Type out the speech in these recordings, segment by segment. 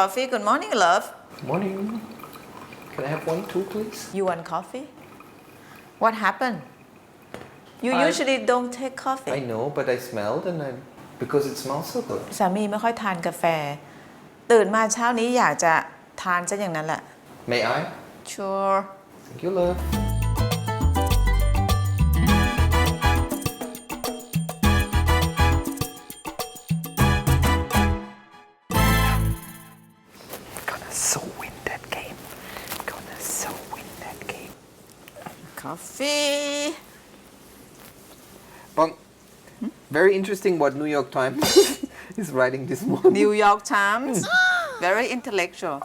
coffee. Good morning, love. Morning. Can I have one too, please? You want coffee? What happened? You I- usually don't take I coffee. know, but I smelled and I because it smells so good. สามีไม่ค่อยทานกาแฟ ตื่นมาเช้านี้อยากจะทานซะอย่างนั้นแหละ May I? Sure. Thank you, love. Interesting what New York Times is writing this morning. New York Times. Very intellectual.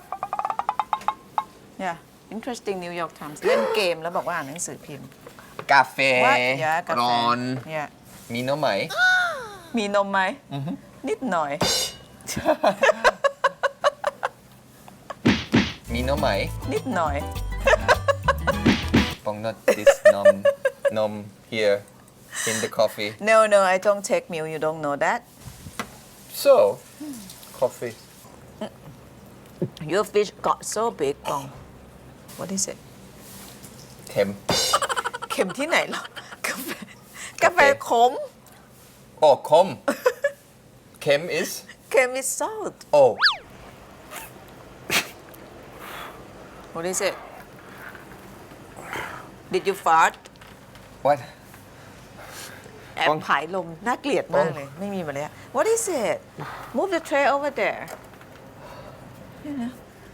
Yeah. Interesting New York Times เล่นเกมแล้วบอกว่าอ่านหนังสือพิมพ์ กาแฟ What? Yeah, กาแฟ ร้อน Yeah. มีนมไหม มีนมไหม นิดหน่อย มีนมไหมนิดหน่อย Bong, not this num num here in the coffee. No no I don't take milk you don't know that So, coffee. Your fish got so big ปอง What is it Tem. เข็มที่ไหนหรอกกาแฟกาแฟขม Oh, kom. Kem is. เค็ม is salt Oh, What is it Did you fart what? แอบปองผายลมน่าเกลียดมากเลย ไม่มีมาเลย What is it Move the tray over there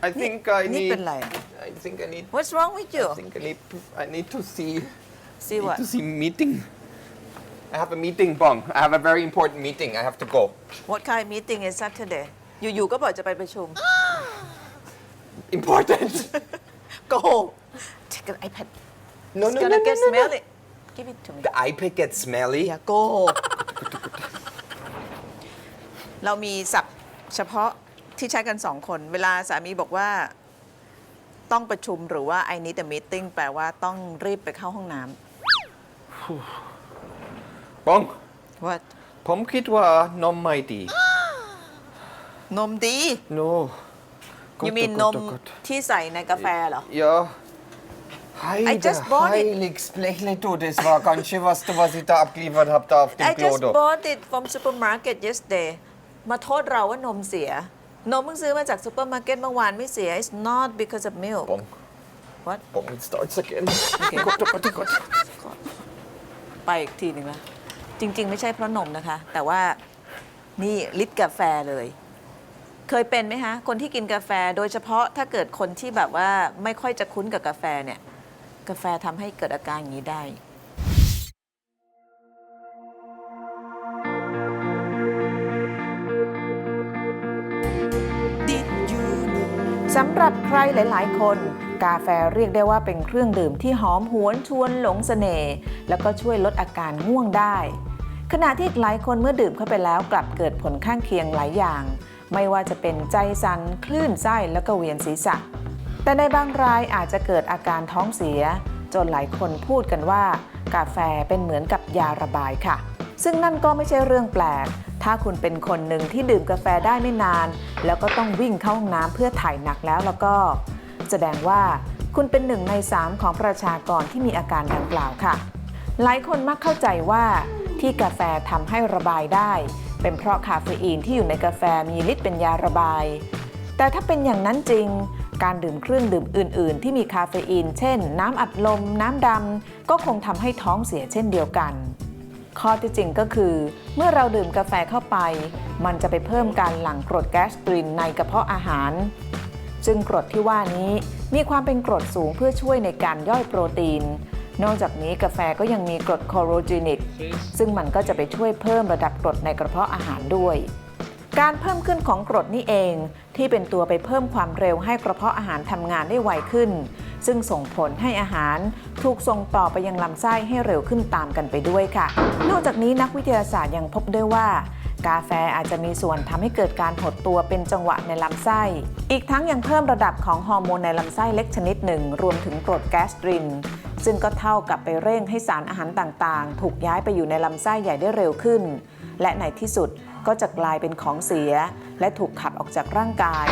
I think I นี่ need. เป็นไร I think I need. What's wrong with you I think I need. I need to see. See need what to see meeting. I have a meeting, Bong. I have a very important meeting. I have to go. What kind of meeting is Saturday อยู่ๆก็บอกจะไปประชุม Important. Go Take an iPad no, It's no, no, gonna no, get no, no. smelly Give it to me The iPad gets smelly. อย่าโกหกเรามีศัพท์เฉพาะที่ใช้กันสองคน เวลาสามีบอกว่าต้องประชุมหรือว่า I need a meeting แปลว่าต้องรีบไปเข้าห้องน้ Bong. ำว่าผมคิดว่านมไม่ดี นมดี No. ยูมีนมที่ใส่ในกาแฟเหรอ Ja. Heide, just bought it. Heiligsblechle, du, das war ganz schön, was, du, was ich da abgeliefert habe, da auf dem I Klo. just Da. bought it from supermarket yesterday มาโทษเราว่านมเสีย นมเพิ่งซื้อมาจากซูเปอร์มาร์เก็ตเมื่อวานไม่เสีย it's not because of milk Bong, what bong, it starts again. Okay. Gott, oh Gott, oh Gott. ไปอีกทีหนึ่งละจริง ๆ ไม่ใช่เพราะนมนะคะ แต่ว่านี่ลิตรกาแฟเลย เคยเป็นไหมคะคนที่กินกาแฟโดยเฉพาะถ้าเกิดคนที่แบบว่าไม่ค่อยจะคุ้นกับกาแฟเนี่ย กาแฟทำให้เกิดอาการอย่างนี้ได้ สำหรับใครหลาย ๆ คน กาแฟเรียกได้ว่าเป็นเครื่องดื่มที่หอมหวนชวนหลงเสน่ห์แล้วก็ช่วยลดอาการง่วงได้ ขณะที่หลายคนเมื่อดื่มเข้าไปแล้วกลับเกิดผลข้างเคียงหลายอย่าง ไม่ว่าจะเป็นใจสัน่นคลื่นไส้แล้วก็เวียนศีรษะ แต่ในบางรายอาจจะเกิดอาการท้องเสีย จนหลายคนพูดกันว่า กาแฟเป็นเหมือนกับยาระบายค่ะ ซึ่งนั่นก็ไม่ใช่เรื่องแปลก ถ้าคุณเป็นคนหนึ่งที่ดื่มกาแฟได้ไม่นาน แล้วก็ต้องวิ่งเข้าห้องน้ำเพื่อถ่ายหนักแล้วแล้วก็ แสดงว่าคุณเป็นหนึ่งในสามของประชากรที่มีอาการดังกล่าวค่ะ หลายคนมักเข้าใจว่าที่กาแฟทำให้ระบายได้ เป็นเพราะคาเฟอีนที่อยู่ในกาแฟมีฤทธิ์เป็นยาระบาย แต่ถ้าเป็นอย่างนั้นจริง การดื่มเครื่องดื่มอื่น ๆ ที่มีคาเฟอีน เช่น น้ำอัดลม น้ำดำ ก็คงทำให้ท้องเสียเช่นเดียวกัน ข้อที่จริงก็คือ เมื่อเราดื่มกาแฟเข้าไป มันจะไปเพิ่มการหลั่งกรดแกสตรินในกระเพาะอาหาร ซึ่งกรดที่ว่านี้มีความเป็นกรดสูงเพื่อช่วยในการย่อยโปรตีน นอกจากนี้กาแฟก็ยังมีกรดคอโรจีนิกซึ่งมันก็จะไปช่วยเพิ่มระดับกรดในกระเพาะอาหารด้วย การเพิ่มขึ้นของกรดนี่เอง ที่เป็นตัวไปเพิ่มความเร็วให้กระเพาะอาหารทำงานได้ไวขึ้น ซึ่งส่งผลให้อาหารถูกส่งต่อไปยังลำไส้ให้เร็วขึ้นตามกันไปด้วยค่ะ นอกจากนี้นักวิทยาศาสตร์ยังพบด้วยว่า กาแฟอาจจะมีส่วนทำให้เกิดการหดตัวเป็นจังหวะในลำไส้ อีกทั้งยังเพิ่มระดับของฮอร์โมนในลำไส้เล็กชนิดหนึ่ง รวมถึงกรดแกสตรินซึ่งก็เท่ากับไปเร่งให้สารอาหารต่างๆ ถูกย้ายไปอยู่ในลำไส้ใหญ่ได้เร็วขึ้น และในที่สุด ก็จะกลายเป็นของเสีย และถูกขับออกจากร่างกาย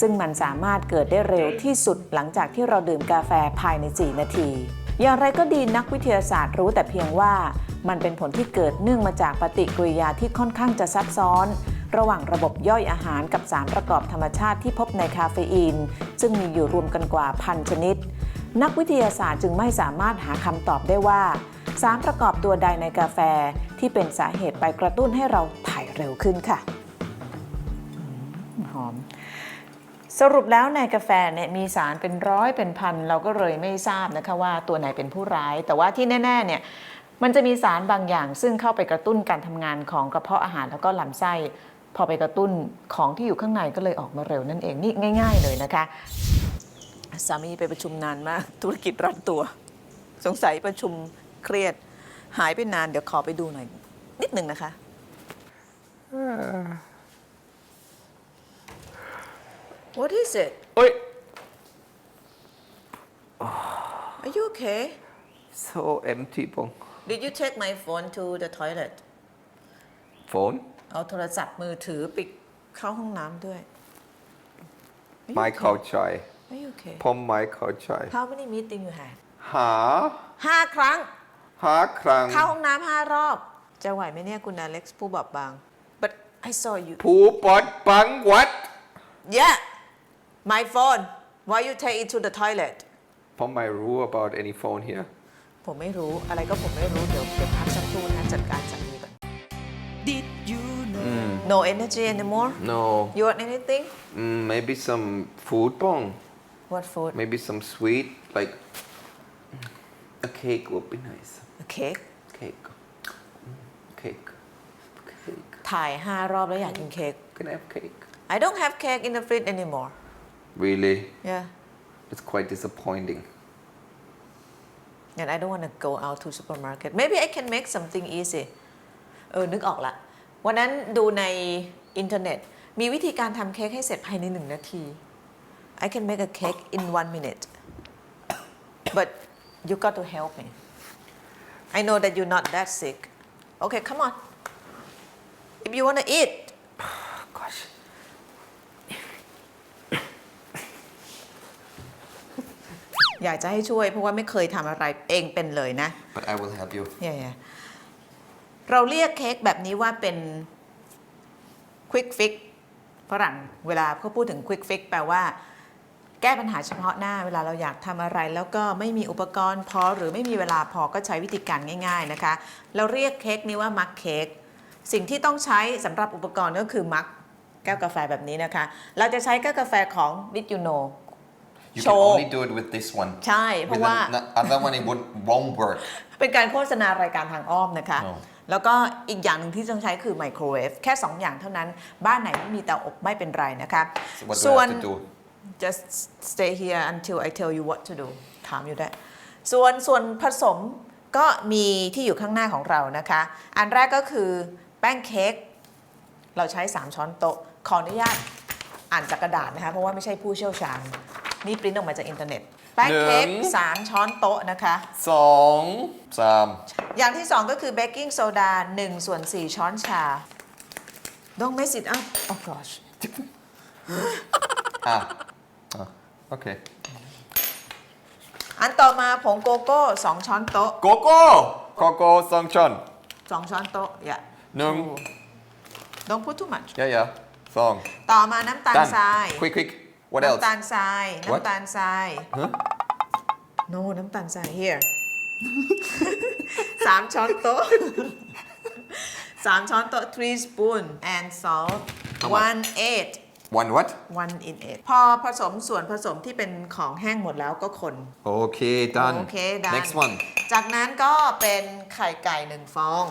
ซึ่งมันสามารถเกิดได้เร็วที่สุดหลังจากที่เราดื่มกาแฟภายใน 4 นาที อย่างไรก็ดีนักวิทยาศาสตร์รู้แต่เพียงว่า มันเป็นผลที่เกิดเนื่องมาจากปฏิกิริยาที่ค่อนข้างจะซับซ้อน ระหว่างระบบย่อยอาหารกับสารประกอบธรรมชาติที่พบในคาเฟอีน ซึ่งมีอยู่รวมกันกว่าพันชนิด นักวิทยาศาสตร์จึงไม่สามารถหาคำตอบได้ว่าสารประกอบตัวใดในกาแฟที่เป็นสาเหตุไปกระตุ้นให้เรา เร็วขึ้นค่ะอืมหอม สรุปแล้วในกาแฟเนี่ยมีสารเป็นร้อยเป็นพัน เราก็เลยไม่ทราบนะคะว่าตัวไหนเป็นผู้ร้าย แต่ว่าที่แน่ๆเนี่ยมันจะมีสารบางอย่าง ซึ่งเข้าไปกระตุ้นการทำงานของกระเพาะอาหารแล้วก็ลำไส้ พอไปกระตุ้นของที่อยู่ข้างในก็เลยออกมาเร็วนั่นเองนี่ง่าย ๆ เลยนะคะ สามีไปประชุมนานมาก ธุรกิจรัดตัว สงสัยประชุมเครียด หายไปนานเดี๋ยวขอไปดูหน่อยนิดหนึ่งนะคะ What is it Oi! Are you okay So empty, Bong. Did you take my phone to the toilet Phone? เอาโทรศัพท์มือถือไปเข้าห้องน้ำด้วย Are you My okay? cow chai. Are you okay Pom my cow chai. How many meeting you had Ha? ห้าครั้ง Ha krang. เข้าห้องน้ำห้ารอบ จะไหวไหมเนี่ยคุณอเล็กซ์ผู้บอบบาง but I saw you Pu pot bang what? yeah my phone why you take it to the toilet Pom my rule about any phone here. ผมไม่รู้อะไรก็ผมไม่รู้ เดี๋ยวเดี๋ยวพักสักครู่นะจัดการสามีก่อน Did you know no energy anymore No. you want anything Mm, maybe some food, Bong. what food Maybe some sweet, like a cake would be nice. a cake Cake. Mm, Cake. Cake. ถ่ายห้ารอบแล้วอยากกินเค้ก Can I have cake? I don't have cake in the fridge anymore Really? yeah It's quite disappointing. and I don't want to go out to supermarket maybe I can make something easy เออ นึกออกละ วันนั้นดูในอินเทอร์เน็ต มีวิธีการทำเค้กให้เสร็จภายในหนึ่งนาที I can make a cake in one minute but you got to help me I know that you're not that sick okay come on if you want to eat Gosh. อยากจะให้ช่วยเพราะว่าไม่เคยทำอะไรเองเป็นเลยนะ But I will help you. เนี่ยเราเรียกเค้กแบบนี้ว่าเป็น quick fix ฝรั่งเวลาเขาพูดถึง quick fix แปลว่า แก้ปัญหาเฉพาะหน้า เวลาเราอยากทำอะไร แล้วก็ไม่มีอุปกรณ์พอหรือไม่มีเวลาพอก็ใช้วิธีการง่าย ๆนะคะ เราเรียกเค้กนี้ว่ามักเค้ก สิ่งที่ต้องใช้สำหรับอุปกรณ์ก็คือมักแก้วกาแฟแบบนี้นะคะ เราจะใช้แก้วกาแฟของ Did you know You Show. can only do it with this one. ใช่ เพ With ราะว่า the other one, it would, won't work. เป็นการโฆษณารายการทางอ้อมนะคะอ๋อแล้วก็อีกอย่างหนึ่งที่ต้องใช้คือไมโครเวฟแค่ 2 อย่างเท่านั้น บ้านไหนไม่มีเตาอบไม่เป็นไรนะคะ So what do ส่ว I น have to do? just stay here until I tell you what to do ถามอยู่ได้ ส่วนส่วนผสมก็มีที่อยู่ข้างหน้าของเรานะคะ อันแรกก็คือแป้งเค้กเราใช้ 3 ช้อนโต๊ะ ขออนุญาตอ่านจากกระดาษนะคะ เพราะว่าไม่ใช่ผู้เชี่ยวชาญ นี่ปริ้นออกมาจากอินเทอร์เน็ต แป้งเค้กหนึ่ง3ช้อนโต๊ะนะคะ Song. Sam. อย่างที่ 2 ก็คือเบกกิ้งโซดา1ส่วน4 ช้อนชา Don't mess it up oh gosh Ah. ah. Okay. อันต่อมาผงโกโก้ 2 ช้อนโต๊ะ Coco! Coco Songchon. 2ช้อนโต๊ะอย่า Nung. Don't put too much Yeah, yeah. Song. ต่อมาน้ำตาล Done. ทราย Quick, quick. What else? น้ำตาลทราย What? น้ำตาลทราย Huh? no น้ำตาลทราย here สามช้อนโต๊ะสามช้อนโต๊ะ three spoon and salt How much? one eight One what? one in eight พอผสมส่วนผสมที่เป็นของแห้งหมดแล้วก็คน Okay, done. โอเค done Next one. จากนั้นก็เป็นไข่ไก่หนึ่งฟอง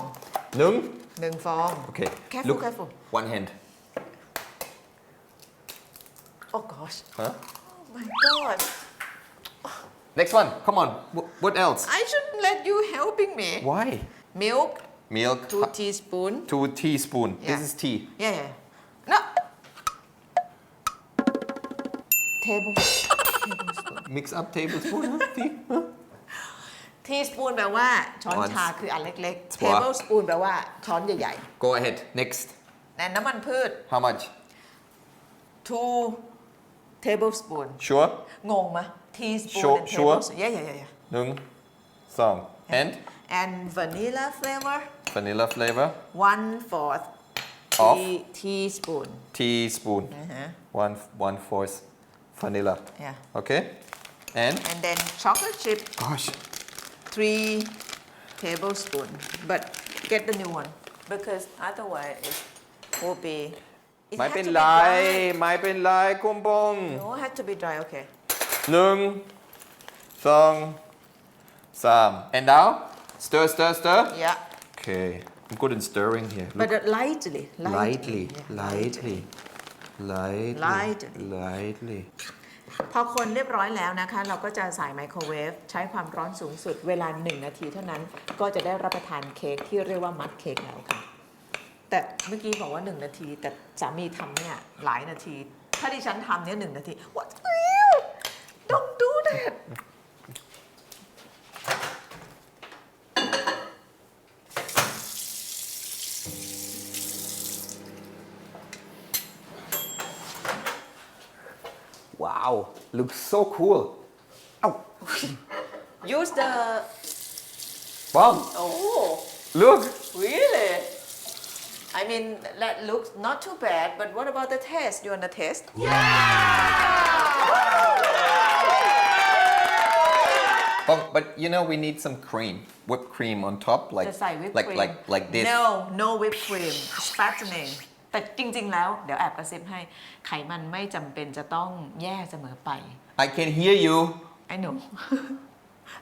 Nung. หนึ่งฟอง Okay. Careful, Look. careful. One hand. oh gosh Huh? oh my god Next one. Come on. Wh- what else? I shouldn't let you helping me Why? milk Milk. two Ha- teaspoon two teaspoon. Yeah. This is tea. yeah yeah no table Mix up tablespoon. huh? tea. Huh? ทีสปูนแปลว่าช้อนช้อนชาคืออันเล็กๆถั่ว table spoon แปลว่าช้อนใหญ่ Go ahead. Next. ๆแต่น้ำมันพืช How much? two tablespoon Sure. งงไหม teaspoon Sure, and sure. tablespoon yeah yeah yeah yeah Nung. Song. And and vanilla flavor vanilla flavor. one fourth Of? tea teaspoon Teaspoon. นะฮะ One one fourth vanilla. yeah Okay. And and then chocolate chip gosh. three tablespoon but get the new one because otherwise it will be it ไม่ has เป็น to be ไร dry ไม่เป็นไรคุณปง no it has to be dry okay หนึ่งสองสาม and now stir stir stir yeah okay I'm good in stirring here but Look. uh, lightly lightly yeah, lightly lightly Lightly. lightly พอคนเรียบร้อยแล้วนะคะ เราก็จะใส่ไมโครเวฟใช้ความร้อนสูงสุดเวลา 1 นาทีเท่านั้นก็จะได้รับประทานเค้กที่เรียกว่ามัดเค้กแล้วค่ะ แต่เมื่อกี้บอกว่า 1 นาที แต่สามีทำเนี่ยหลายนาที ถ้าดิฉันทำเนี่ยหนึ่งนาที what don't do that Wow, looks so cool. Ow. Use the. bomb. Oh, look. really? I mean, that looks not too bad, but what about the test? You want to test? Yeah! but you know we need some cream, whipped cream on top, like like like like like this. No, no whipped cream. It's fattening. แต่จริง ๆ แล้วเดี๋ยวแอบกระซิบให้ไขมันไม่จำเป็นจะต้องแย่เสมอไป I can hear you I know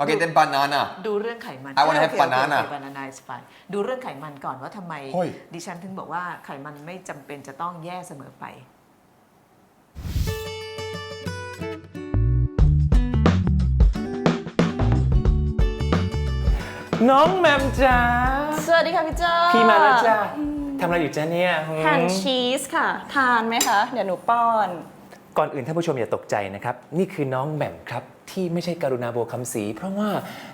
okay then banana ดูเรื่องไขมัน I wanna โอ have เคโอเค banana โอเค banana is fine ดูเรื่องไขมันก่อนว่าทำไม เฮ้ย ดิฉันถึงบอกว่าไขมันไม่จำเป็นจะต้องแย่เสมอไป น้องแมมจ้าสวัสดีค่ะพี่เจ้าพี่มาแล้วจ้า ทำอะไรอยู่จ้าเนี่ยหืมหั่นชีสค่ะ ทานไหมคะ เดี๋ยวหนูป้อน ก่อนอื่นท่านผู้ชมอย่าตกใจนะครับ นี่คือน้องแหม่มครับ ที่ไม่ใช่การุณาโบวคำศรีเพราะว่า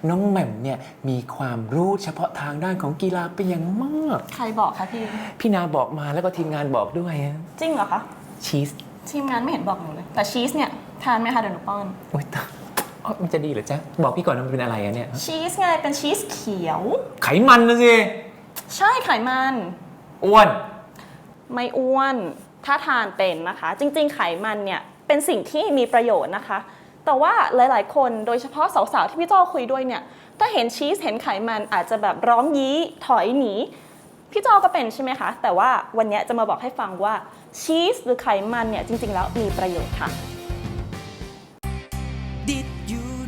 น้องแหม่มเนี่ยมีความรู้เฉพาะทางด้านของกีฬาเป็นอย่างมาก ใครบอกคะพี่ พี่นาบอกมาแล้วก็ทีมงานบอกด้วยฮะจริงเหรอคะ ชีสทีมงานไม่เห็นบอกหนูเลย แต่ชีสเนี่ยทานไหมคะเดี๋ยวหนูป้อนโอ๊ยตายอ๋อมันจะดีเหรอจ๊ะ บอกพี่ก่อนว่ามันเป็นอะไรอะเนี่ยชีสไงเป็นชีสเขียว ไขมันนะสิ ใช่ไขมัน อ้วน ไม่อ้วน ถ้าทานเป็นนะคะ จริง ๆ ไขมันเนี่ยเป็นสิ่งที่มีประโยชน์นะคะ แต่ว่าหลาย ๆ คนโดยเฉพาะสาว ๆ ที่พี่โจ้คุยด้วยเนี่ย ถ้าเห็นชีสเห็นไขมันอาจจะแบบร้องยี้ถอยหนี พี่โจก็เป็นใช่ไหมคะ แต่ว่าวันนี้จะมาบอกให้ฟังว่าชีสหรือไขมันเนี่ยจริง ๆ แล้วมีประโยชน์ค่ะ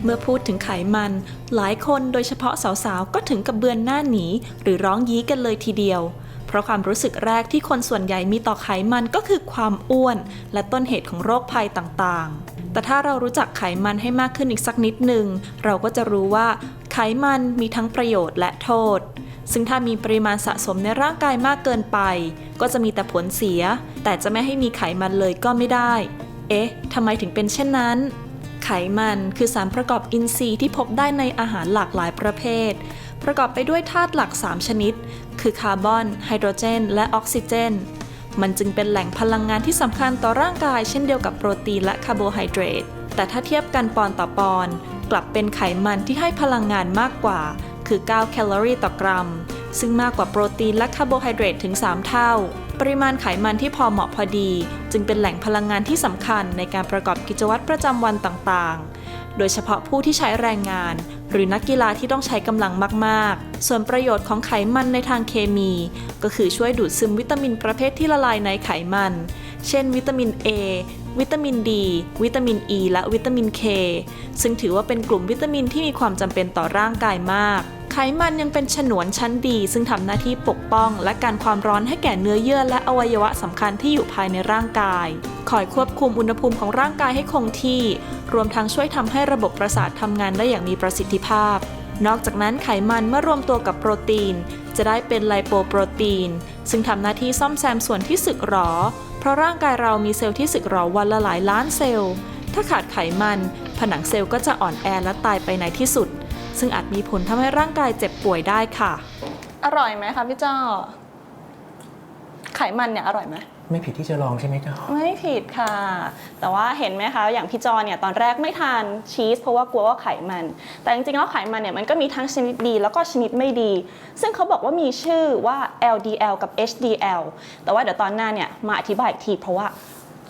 เมื่อพูดถึงไขมัน หลายคนโดยเฉพาะสาวๆ ก็ถึงกับเบือนหน้าหนี หรือร้องยี้กันเลยทีเดียว เพราะความรู้สึกแรกที่คนส่วนใหญ่มีต่อไขมันก็คือความอ้วน และต้นเหตุของโรคภัยต่างๆ แต่ถ้าเรารู้จักไขมันให้มากขึ้นอีกสักนิดหนึ่งเราก็จะรู้ว่าไขมันมีทั้งประโยชน์และโทษ ซึ่งถ้ามีปริมาณสะสมในร่างกายมากเกินไป ก็จะมีแต่ผลเสีย แต่จะไม่ให้มีไขมันเลยก็ไม่ได้ เอ๊ะทำไมถึงเป็นเช่นนั้นไขมันคือสารประกอบอินทรีย์ที่พบได้ในอาหารหลากหลายประเภท ประกอบไปด้วยธาตุหลัก 3 ชนิด คือคาร์บอน ไฮโดรเจน และออกซิเจน มันจึงเป็นแหล่งพลังงานที่สำคัญต่อร่างกายเช่นเดียวกับโปรตีนและคาร์โบไฮเดรต แต่ถ้าเทียบกันปอนต่อปอน กลับเป็นไขมันที่ให้พลังงานมากกว่า คือ 9 แคลอรี่ต่อกรัม ซึ่งมากกว่าโปรตีนและคาร์โบไฮเดรตถึง 3 เท่า ปริมาณไขมันที่พอเหมาะพอดี จึงเป็นแหล่งพลังงานที่สำคัญในการประกอบกิจวัตรประจำวันต่างๆ โดยเฉพาะผู้ที่ใช้แรงงาน หรือนักกีฬาที่ต้องใช้กำลังมากๆ ส่วนประโยชน์ของไขมันในทางเคมี ก็คือช่วยดูดซึมวิตามินประเภทที่ละลายในไขมัน เช่น วิตามิน A วิตามินดี วิตามิน E และวิตามิน K ซึ่งถือว่าเป็นกลุ่มวิตามินที่มีความจำเป็นต่อร่างกายมาก มันยังเป็นฉนวนชั้นดี ซึ่งทำหน้าที่ปกป้องและการความร้อนให้แก่เนื้อเยื่อและอวัยวะสำคัญที่อยู่ภายในร่างกาย คอยควบคุมอุณหภูมิของร่างกายให้คงที่ รวมทั้งช่วยทำให้ระบบประสาททำงานได้อย่างมีประสิทธิภาพ นอกจากนั้นไขมันเมื่อรวมตัวกับโปรตีน จะได้เป็นไลโปโปรตีน ซึ่งทำหน้าที่ซ่อมแซมส่วนที่สึกหรอ เพราะร่างกายเรามีเซลล์ที่สึกหรอวันละหลายล้านเซลล์ ถ้าขาดไขมัน ผนังเซลล์ก็จะอ่อนแอและตายไปในที่สุด ซึ่งอาจมีผลทำให้ร่างกายเจ็บป่วยได้ค่ะ อร่อยไหมคะพี่จ้อไขมันเนี่ยอร่อยไหม ไม่ผิดที่จะลองใช่ไหมจ๊ะไม่ผิดค่ะ แต่ว่าเห็นไหมคะ อย่างพี่จอเนี่ยตอนแรกไม่ทานชีสเพราะว่ากลัวว่าไขมัน แต่จริงๆแล้วไขมันเนี่ยมันก็มีทั้งชนิดดีแล้วก็ชนิดไม่ดี ซึ่งเขาบอกว่ามีชื่อว่า LDL กับ HDL แต่ว่าเดี๋ยวตอนหน้าเนี่ยมาอธิบายอีกทีเพราะว่า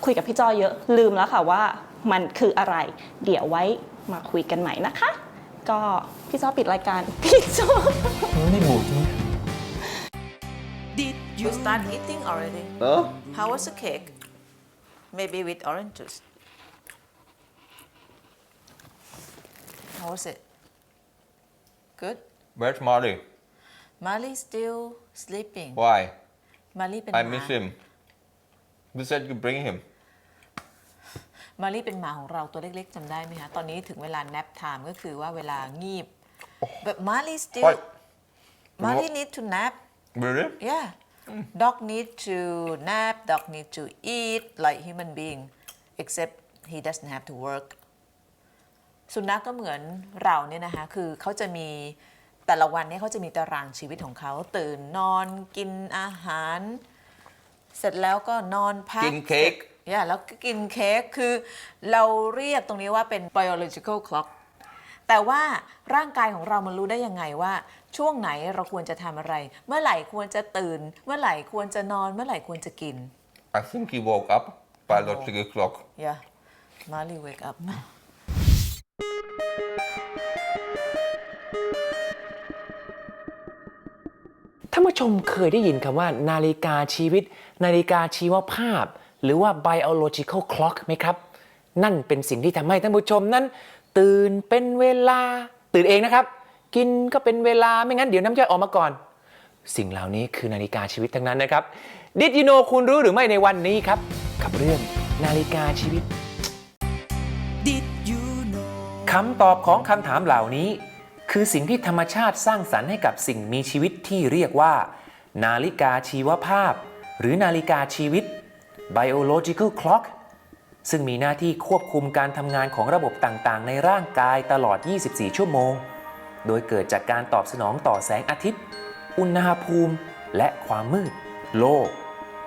คุยกับพี่จอเยอะลืมแล้วค่ะว่ามันคืออะไร เดี๋ยวไว้มาคุยกันใหม่นะคะ ก็พี่จอปิดรายการ พี่จอ ไม่บูดใช่ไหม You start eating already Huh? How was the cake Maybe with orange juice How was it Good Where's Marley? Marley still sleeping Why? Marley เป็น I หมา miss him. You said you bring him. มารีเป็นหมาของเราตัวเล็กๆจำได้ไหมคะ ตอนนี้ถึงเวลา nap time ก็คือว่าเวลางีบ but Marley still What? Marley need to nap Really? yeah dog need to nap dog need to eat like human being except he doesn't have to work สุนัขก็เหมือนเราเนี่ยนะคะ คือเขาจะมีแต่ละวันเนี่ยเขาจะมีตารางชีวิตของเขา ตื่นนอนกินอาหาร เสร็จแล้วก็นอนพัก กินเค้ก อย่าแล้วก็กินเค้กคือเราเรียกตรงนี้ว่าเป็น biological clock แต่ว่าร่างกายของเรามันรู้ได้ยังไงว่า ช่วงไหนเราควรจะทำอะไร เมื่อไหร่ควรจะตื่น เมื่อไหร่ควรจะนอน เมื่อไหร่ควรจะกิน I think he woke up. Biological clock. yeah Marley wake up ท่านผู้ชมเคยได้ยินคำว่านาฬิกาชีวิต นาฬิกาชีวภาพ หรือว่า biological clock ไหมครับ นั่นเป็นสิ่งที่ทำให้ท่านผู้ชมนั้น ตื่นเป็นเวลาตื่นเองนะครับ กินก็เป็นเวลาไม่งั้นเดี๋ยวน้ำย่อยออกมาก่อน สิ่งเหล่านี้คือนาฬิกาชีวิตทั้งนั้นนะครับ Did you know คุณรู้หรือไม่ในวันนี้ครับ กับเรื่องนาฬิกาชีวิตคำตอบของคำถามเหล่านี้ คือสิ่งที่ธรรมชาติสร้างสรรค์ให้กับสิ่งมีชีวิตที่เรียกว่า นาฬิกาชีวภาพ หรือนาฬิกาชีวิต biological clock ซึ่งมีหน้าที่ควบคุมการทำงานของระบบต่างๆ ในร่างกายตลอด 24 ชั่วโมง โดยเกิดจากการตอบสนองต่อแสงอาทิตย์ อุณหภูมิ และความมืด โลก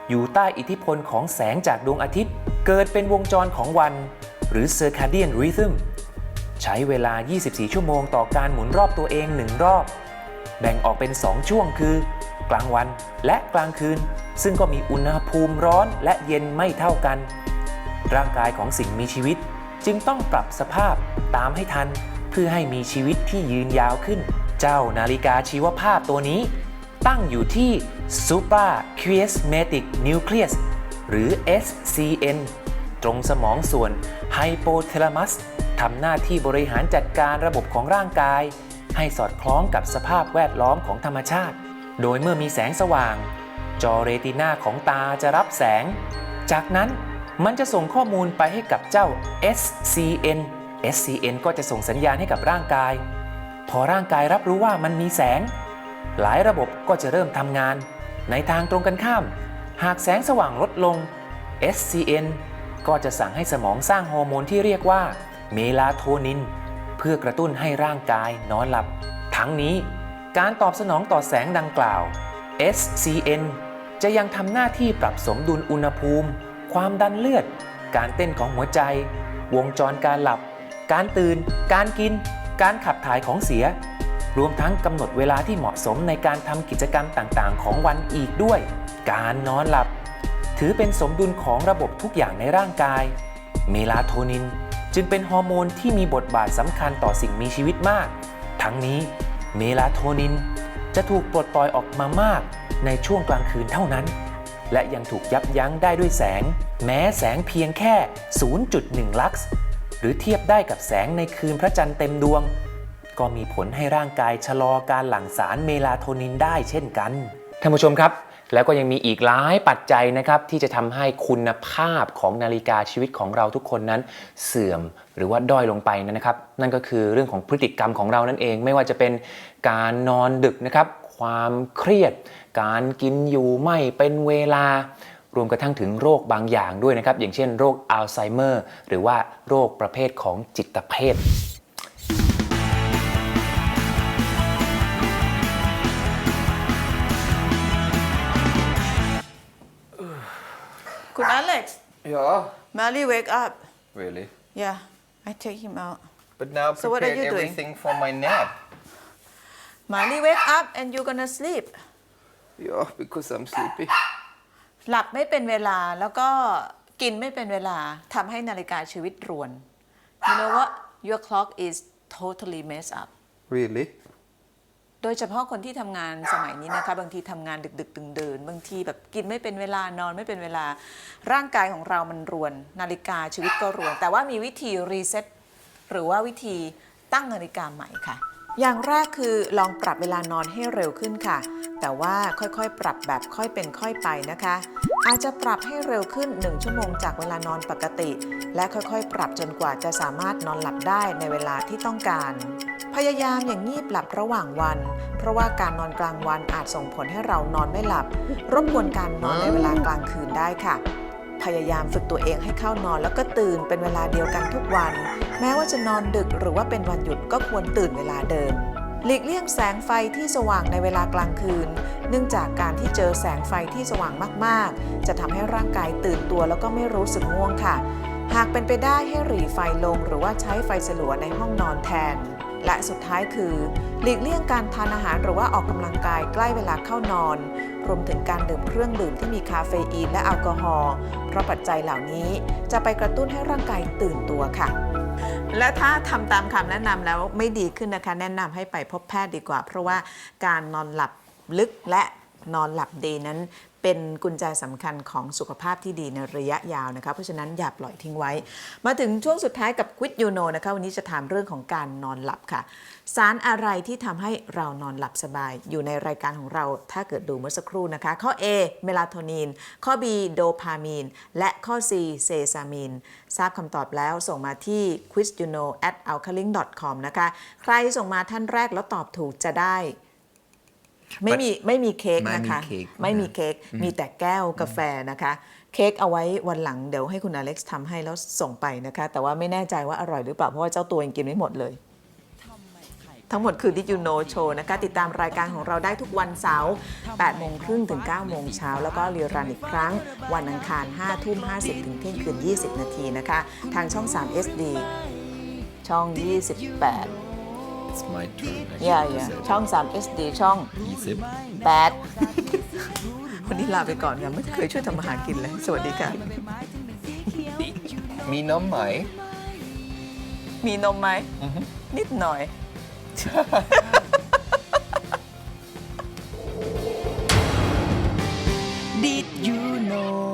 อยู่ใต้อิทธิพลของแสงจากดวงอาทิตย์ เกิดเป็นวงจรของวัน หรือ circadian rhythm ใช้เวลา 24 ชั่วโมงต่อการหมุนรอบตัวเองหนึ่งรอบ แบ่งออกเป็น 2 ช่วงคือ กลางวันและกลางคืน ซึ่งก็มีอุณหภูมิร้อนและเย็นไม่เท่ากัน ร่างกายของสิ่งมีชีวิต จึงต้องปรับสภาพตามให้ทัน เพื่อให้มีชีวิตที่ยืนยาวขึ้น เจ้านาฬิกาชีวภาพตัวนี้ ตั้งอยู่ที่ Super Chiasmatic Nucleus หรือ SCN ตรงสมองส่วน Hypothalamus ทำหน้าที่บริหารจัดการระบบของร่างกาย ให้สอดคล้องกับสภาพแวดล้อมของธรรมชาติ โดยเมื่อมีแสงสว่าง จอเรตินาของตาจะรับแสง จากนั้นมันจะส่งข้อมูลไปให้กับเจ้า SCN SCN ก็จะส่งสัญญาณให้กับร่างกาย พอร่างกายรับรู้ว่ามันมีแสง หลายระบบก็จะเริ่มทำงาน ในทางตรงกันข้าม หากแสงสว่างลดลง SCN ก็จะสั่งให้สมองสร้างฮอร์โมนที่เรียกว่าเมลาโทนิน เพื่อกระตุ้นให้ร่างกายนอนหลับ ทั้งนี้ การตอบสนองต่อแสงดังกล่าว SCN จะยังทำหน้าที่ปรับสมดุลอุณหภูมิ ความดันเลือด การเต้นของหัวใจ วงจรการหลับ การตื่น การกิน การขับถ่ายของเสีย รวมทั้งกำหนดเวลาที่เหมาะสมในการทำกิจกรรมต่างๆ ของวันอีกด้วย การนอนหลับ ถือเป็นสมดุลของระบบทุกอย่างในร่างกาย เมลาโทนิน จึงเป็นฮอร์โมนที่มีบทบาทสำคัญต่อสิ่งมีชีวิตมาก ทั้งนี้ เมลาโทนินจะถูกปลดปล่อยออกมามากในช่วงกลางคืนเท่านั้น และยังถูกยับยั้งได้ด้วยแสง แม้แสงเพียงแค่ 0.1 ลักซ์หรือเทียบได้กับแสงในคืนพระจันทร์เต็มดวง ก็มีผลให้ร่างกายชะลอการหลั่งสารเมลาโทนินได้เช่นกันท่านผู้ชมครับ แล้วก็ยังมีอีกหลายปัจจัยนะครับที่จะทำให้คุณภาพของนาฬิกาชีวิตของเราทุกคนนั้นเสื่อมหรือว่าด้อยลงไปนะครับ นั่นก็คือเรื่องของพฤติกรรมของเรานั่นเอง ไม่ว่าจะเป็นการนอนดึกนะครับ ความเครียด การกินอยู่ไม่เป็นเวลารวมกระทั่งถึงโรคบางอย่างด้วยนะครับ อย่างเช่นโรคอัลไซเมอร์ หรือว่าโรคประเภทของจิตเภท Yeah. มารี wake up Really? yeah I take him out But now So what are prepared you doing? everything for my nap. มารี wake up and you gonna sleep Yeah, because I'm sleepy. หลับไม่เป็นเวลาแล้วก็กินไม่เป็นเวลาทำให้นาฬิกาชีวิตรวน you know what your clock is totally messed up Really? โดยเฉพาะคนที่ทำงานสมัยนี้นะคะ บางทีทำงานดึกๆดื่นบางทีแบบกินไม่เป็นเวลานอนไม่เป็นเวลาร่างกายของเรามันรวน นาฬิกาชีวิตก็รวน แต่ว่ามีวิธีรีเซ็ตหรือว่าวิธีตั้งนาฬิกาใหม่ค่ะ อย่างแรกคือลองปรับเวลานอนให้เร็วขึ้นค่ะ แต่ว่าค่อยๆ ปรับแบบค่อยเป็นค่อยไปนะคะ อาจจะปรับให้เร็วขึ้น 1 ชั่วโมงจากเวลานอนปกติ และค่อยๆ ปรับจนกว่าจะสามารถนอนหลับได้ในเวลาที่ต้องการ พยายามอย่างงีบหลับระหว่างวัน เพราะว่าการนอนกลางวันอาจส่งผลให้เรานอนไม่หลับ รบกวนการนอนในเวลากลางคืนได้ค่ะ พยายามฝึกตัวเองให้เข้านอนแล้วก็ตื่นเป็นเวลาเดียวกันทุกวัน แม้ว่าจะนอนดึกหรือว่าเป็นวันหยุดก็ควรตื่นเวลาเดิมหลีกเลี่ยงแสงไฟที่สว่างในเวลากลางคืน เนื่องจากการที่เจอแสงไฟที่สว่างมากๆ จะทำให้ร่างกายตื่นตัวแล้วก็ไม่รู้สึกง่วงค่ะ หากเป็นไปได้ให้หรี่ไฟลงหรือว่าใช้ไฟสลัวในห้องนอนแทน และสุดท้ายคือ หลีกเลี่ยงการทานอาหารหรือว่าออกกำลังกายใกล้เวลาเข้านอน รวมถึงการดื่มเครื่องดื่มที่มีคาเฟอีนและแอลกอฮอล์เพราะปัจจัยเหล่านี้จะไปกระตุ้นให้ร่างกายตื่นตัวค่ะและถ้าทำตามคำแนะนำแล้วไม่ดีขึ้นนะคะ แนะนำให้ไปพบแพทย์ดีกว่า เพราะว่าการนอนหลับลึกและนอนหลับดีนั้น เป็นกุญแจสำคัญของสุขภาพที่ดีในระยะยาวนะคะเพราะฉะนั้นอย่าปล่อยทิ้งไว้ มาถึงช่วงสุดท้ายกับควิดยูโนนะคะวันนี้จะถามเรื่องของการนอนหลับค่ะ สารอะไรที่ทำให้เรานอนหลับสบาย อยู่ในรายการของเราถ้าเกิดดูเมื่อสักครู่นะคะ ข้อ A เมลาโทนิน ข้อ B โดพามีน และข้อ C เซซามินทราบคำตอบแล้วส่งมาที่ quizjuno at alkalink com นะคะ ใครส่งมาท่านแรกแล้วตอบถูกจะได้ ไม่มีไม่มีเค้กนะคะไม่มีเค้กไม่มีเค้กมีแต่แก้วกาแฟนะคะ เค้กเอาไว้วันหลังเดี๋ยวให้คุณอเล็กซ์ทำให้แล้วส่งไปนะคะ แต่ว่าไม่แน่ใจว่าอร่อยหรือเปล่าเพราะว่าเจ้าตัวยังกินไม่หมดเลย ทั้งหมดคือ Did You Know Show นะคะ ติดตามรายการของเราได้ทุกวันเสาร์8โมงครึ่งถึง9โมงเช้าแล้วก็รีรันอีกครั้ง วันอังคาร5ทุ่ม50 ถึงเที่ยงคืน 20 นาทีนะคะ ทางช่อง 3 SD ช่อง 28 it's my turn actually yeah yeah ช่อง 3 SD ช่อง ยี่สิบ 8 วันนี้ลาไปก่อนค่ะไม่เคยช่วยทำอาหารกินเลย สวัสดีค่ะ มีน้ำไหม มีนมไหม นิดหน่อย did you know